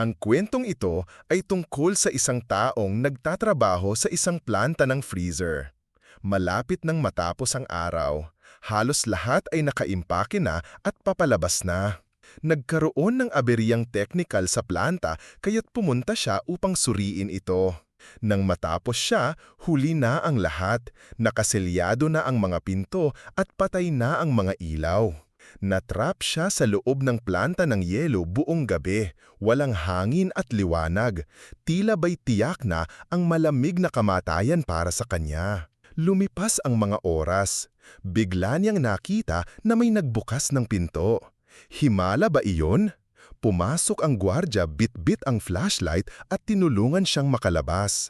Ang kwentong ito ay tungkol sa isang taong nagtatrabaho sa isang planta ng freezer. Malapit nang matapos ang araw, halos lahat ay nakaimpake na at papalabas na. Nagkaroon ng aberiyang technical sa planta kaya't pumunta siya upang suriin ito. Nang matapos siya, huli na ang lahat, nakaselyado na ang mga pinto at patay na ang mga ilaw. Natrap siya sa loob ng planta ng yelo buong gabi, walang hangin at liwanag. Tila ba'y tiyak na ang malamig na kamatayan para sa kanya. Lumipas ang mga oras. Bigla niyang nakita na may nagbukas ng pinto. Himala ba iyon? Pumasok ang gwardya, bit-bit ang flashlight at tinulungan siyang makalabas.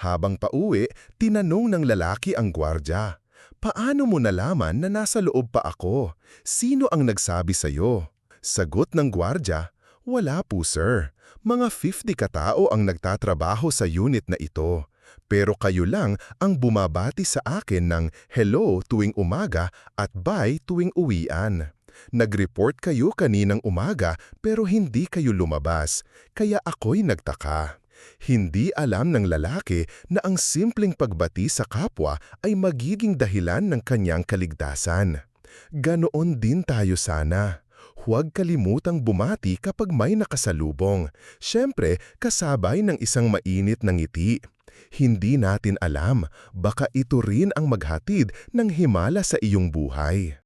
Habang pauwi, tinanong ng lalaki ang gwardya. Paano mo nalaman na nasa loob pa ako? Sino ang nagsabi sa'yo? Sagot ng gwardya, wala po sir. Mga 50 katao ang nagtatrabaho sa unit na ito. Pero kayo lang ang bumabati sa akin ng hello tuwing umaga at bye tuwing uwian. Nag-report kayo kaninang umaga pero hindi kayo lumabas, kaya ako'y nagtaka. Hindi alam ng lalaki na ang simpleng pagbati sa kapwa ay magiging dahilan ng kanyang kaligtasan. Ganoon din tayo sana. Huwag kalimutang bumati kapag may nakasalubong. Siyempre, kasabay ng isang mainit na ngiti. Hindi natin alam, baka ito rin ang maghatid ng himala sa iyong buhay.